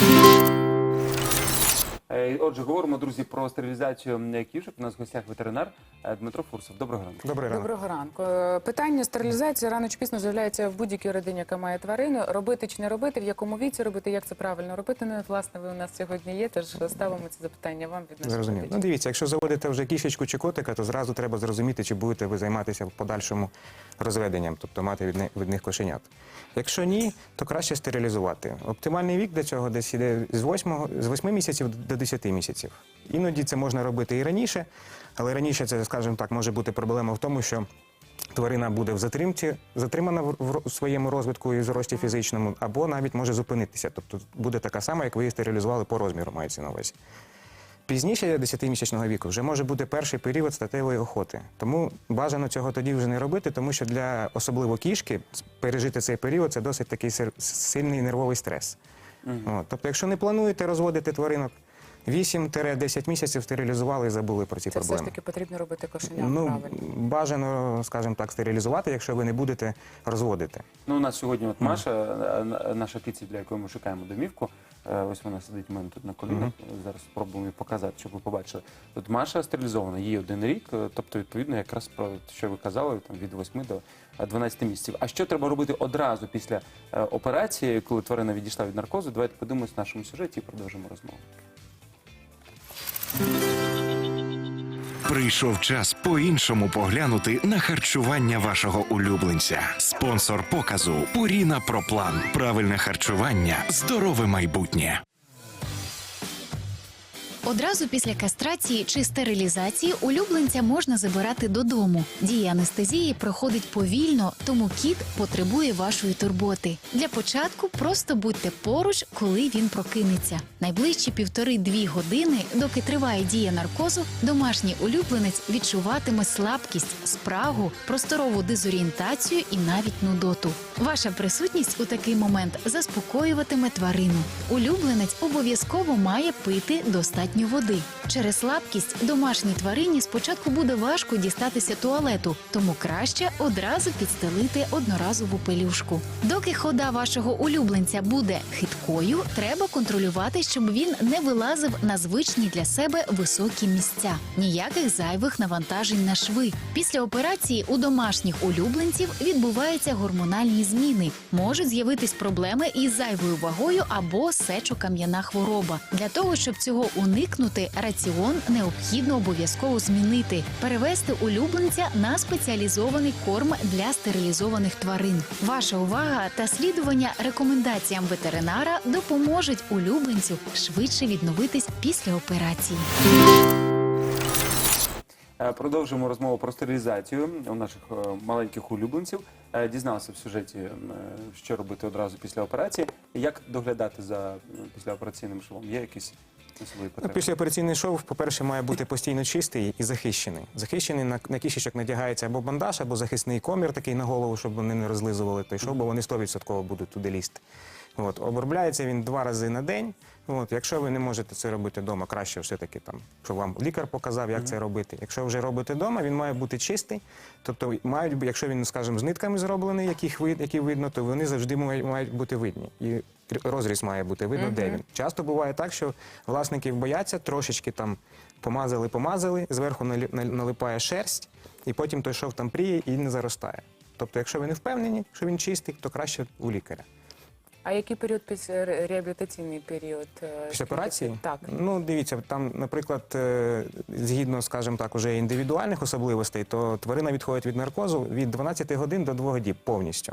Е, Отже, говоримо, друзі, про стерилізацію кішок. У нас в гостях ветеринар е, Дмитро Фурсов. Доброго ранку. Добрий ранок. Доброго ранку. Е, Питання стерилізації рано чи пізно з'являється в будь-якій родині, яка має тварину. Робити чи не робити, в якому віці робити, як це правильно робити. Ну, власне, ви у нас сьогодні є, тож ставимо це запитання вам від наших Зрозумів. Ну дивіться, якщо заводите вже кішечку чи котика, то зразу треба зрозуміти, чи будете ви займатися подальшому розведенням, тобто мати від них, від них кошенят. Якщо ні, то краще стерилізувати. Оптимальний вік для цього десь іде з 8, з 8 місяців до 10 місяців. Іноді це можна робити і раніше, але раніше це, скажімо так, може бути проблема в тому, що тварина буде в затримці, затримана в, своєму розвитку і зрості фізичному, або навіть може зупинитися. Тобто буде така сама, як ви її стерилізували по розміру, мається на увазі. Пізніше 10-місячного віку вже може бути перший період статевої охоти. Тому бажано цього тоді вже не робити, тому що для особливо кішки пережити цей період це досить такий сильний нервовий стрес. От. Тобто, якщо не плануєте розводити тваринок, 8-10 місяців стерилізували і забули про ці Це все ж таки потрібно робити кошеня Ну, правильно. бажано, скажімо так, стерилізувати, якщо ви не будете розводити. Ну, у нас сьогодні от Маша, е, на- наша кіці, для якої ми шукаємо домівку. Е, Ось вона сидить у мене тут на колінах. Зараз спробуємо її показати, щоб ви побачили. От Маша стерилізована, їй один рік, е, тобто, відповідно, якраз про те, що ви казали, там від 8 до е, 12 місяців. А що треба робити одразу після е, операції, коли тварина відійшла від наркозу? Давайте подивимось в нашому сюжеті і продовжимо розмову. Прийшов час по-іншому поглянути на харчування вашого улюбленця. Спонсор показу Пуріна Проплан. Правильне харчування, здорове майбутнє. Одразу після кастрації чи стерилізації улюбленця можна забирати додому. Дія анестезії проходить повільно, тому кіт потребує вашої турботи. Для початку просто будьте поруч, коли він прокинеться. Найближчі півтори-дві години, доки триває дія наркозу, домашній улюбленець відчуватиме слабкість, спрагу, просторову дезорієнтацію і навіть нудоту. Ваша присутність у такий момент заспокоюватиме тварину. Улюбленець обов'язково має пити достатньо води. Через слабкість домашній тварині спочатку буде важко дістатися туалету, тому краще одразу підстелити одноразову пелюшку. Доки хода вашого улюбленця буде хиткою, треба контролювати, щоб він не вилазив на звичні для себе високі місця. Ніяких зайвих навантажень на шви. Після операції у домашніх улюбленців відбуваються гормональні зміни. Можуть з'явитись проблеми із зайвою вагою або сечокам'яна хвороба. Для того, щоб цього уникнути, раціон необхідно обов'язково змінити, перевести улюбленця на спеціалізований корм для стерилізованих тварин. Ваша увага та слідування рекомендаціям ветеринара допоможуть улюбленцю швидше відновитись після операції. Е, Продовжуємо розмову про стерилізацію у наших е, маленьких улюбленців. Е, Дізналися в сюжеті, що робити одразу після операції. Як доглядати за післяопераційним швом? Є якісь особливі Ну, потреби? післяопераційний шов, по-перше, має бути постійно чистий і захищений. Захищений на, на кішечок надягається або бандаж, або захисний комір такий на голову, щоб вони не розлизували той шов, бо вони 100% будуть туди лізти. От, обробляється він два рази на день. От, якщо ви не можете це робити вдома, краще все-таки там, щоб вам лікар показав, як це робити. Якщо вже робите вдома, він має бути чистий. Тобто, мають, якщо він, скажімо, з нитками зроблений, яких вид, які видно, то вони завжди мають, бути видні. І розріз має бути видно, де він. Часто буває так, що власників бояться, трошечки там помазали, помазали, зверху налипає шерсть, і потім той шов там пріє і не заростає. Тобто, якщо ви не впевнені, що він чистий, то краще у лікаря. А який період після реабілітаційний період? е, Після операції? Так. Ну, дивіться, там, наприклад, е, згідно, скажімо так, уже індивідуальних особливостей, то тварина відходить від наркозу від 12 годин до 2 діб повністю.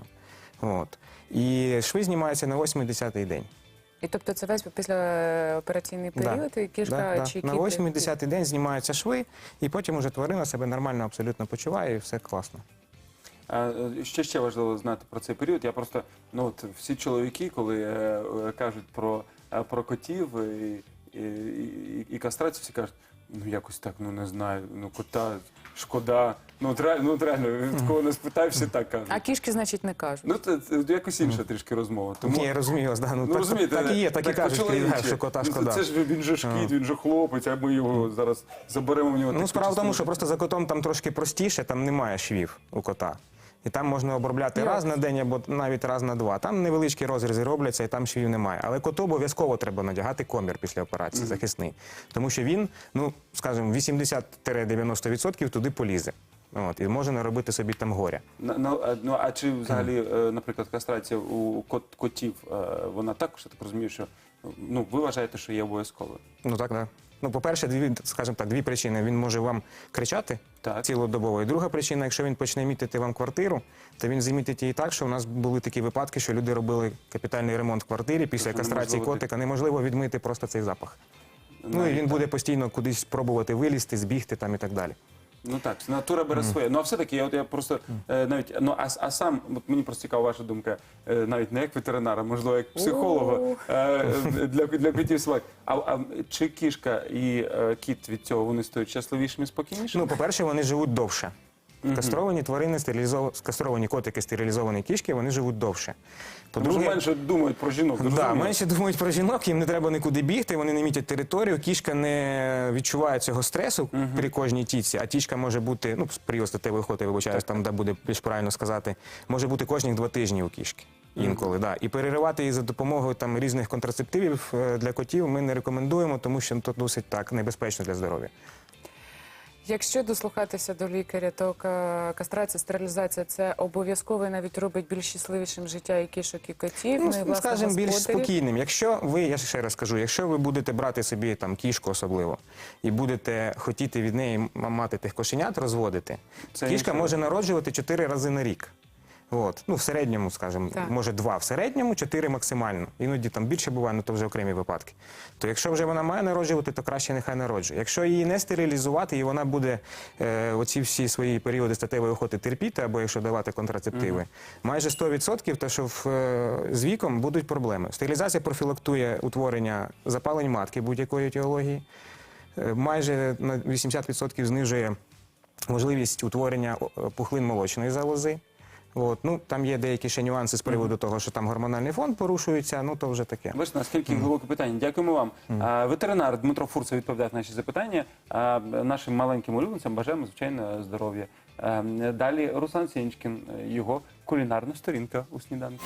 От. І шви знімаються на 8-10 день. І тобто це весь післяопераційний період, і кішка Да, да. чи На кіт- 8-10 день знімаються шви, і потім уже тварина себе нормально абсолютно почуває, і все класно. А, е, Що ще важливо знати про цей період? Я просто ну от всі чоловіки, коли е, е, кажуть про, е, про котів і, і, і, і кастрацію, всі кажуть, ну якось так, ну не знаю, ну кота шкода. Ну от реально, ну от реально, від кого не спитай, всі так кажуть. А кішки, значить, не кажуть. Ну це, це якось інша трішки розмова. Тому Ні, я розумію вас, да, ну, ну так, розумієте, так і є, так і кажуть, по-чоловічі. що кота Ну, шкода. Це ж він же ж кіт, він же хлопець, а ми його зараз заберемо в нього. Ну, таку справа в тому, частину. що просто за котом там трошки простіше, там немає швів у кота. І там можна обробляти Як? раз на день або навіть раз на два. Там невеличкі розрізи робляться, і там швів немає. Але коту обов'язково треба надягати комір після операції, захисний. Тому що він, ну скажімо, 80-90% туди полізе. От, і може наробити собі там горя. На- Ну а чи взагалі, е, наприклад, кастрація у кот- котів, е, вона також я так розумію, що ну ви вважаєте, що є обов'язковою? Ну так, так. Ну, по-перше, дві, скажімо так, дві причини. Він може вам кричати Так. цілодобово. І друга причина, якщо він почне мітити вам квартиру, то він замітить її так, що у нас були такі випадки, що люди робили капітальний ремонт в квартирі після Тобто кастрації неможливо котика. Неможливо відмити просто цей запах. Ну і Навіть він так. буде постійно кудись пробувати вилізти, збігти там і так далі. Ну так, натура бере своє. Ну а все-таки, я от я просто е, навіть ну а, а сам, от мені просто цікава ваша думка, е, навіть не як ветеринара, можливо, як психолога е, для, для котів собак. А, а чи кішка і е, кіт від цього вони стають щасливішими і спокійнішими? Ну, по-перше, вони живуть довше. Кастровані тварини, стерилізов... кастровані котики, стерилізовані кішки, вони живуть довше. Тому що менше думають про жінок. Да, менше думають про жінок, їм не треба нікуди бігти, вони не мітять територію. Кішка не відчуває цього стресу при кожній тіці, а тічка може бути, ну, при статевої охоти, вибачаюсь, там де буде більш правильно сказати, може бути кожні два тижні у кішки. Інколи, да. І переривати її за допомогою там різних контрацептивів е, для котів ми не рекомендуємо, тому що це досить так небезпечно для здоров'я. Якщо дослухатися до лікаря, то кастрація, стерилізація це обов'язково і навіть робить більш щасливішим життя і кішок, і котів. Ну, і, власне, скажімо, більш господарів. спокійним. Якщо ви, я ще раз кажу, якщо ви будете брати собі там кішку особливо і будете хотіти від неї мати тих кошенят, розводити, Це кішка може народжувати 4 рази на рік. От. Ну, в середньому, скажімо, Так. може два в середньому, чотири максимально. Іноді там більше буває, ну то вже окремі випадки. То якщо вже вона має народжувати, то краще нехай народжує. Якщо її не стерилізувати, і вона буде е, оці всі свої періоди статевої охоти терпіти, або якщо давати контрацептиви, майже 100%, то що в, е, з віком будуть проблеми. Стерилізація профілактує утворення запалень матки будь-якої етіології. Е, майже на 80% знижує можливість утворення о, пухлин молочної залози. От, ну, там є деякі ще нюанси з приводу того, що там гормональний фон порушується, ну то вже таке. Бачите, наскільки глибоке питання. Дякуємо вам. А, ветеринар Дмитро Фурцев відповідає на наші запитання. А, нашим маленьким улюбленцям бажаємо, звичайно, здоров'я. А, далі Руслан Сінчкін, його кулінарна сторінка у сніданку.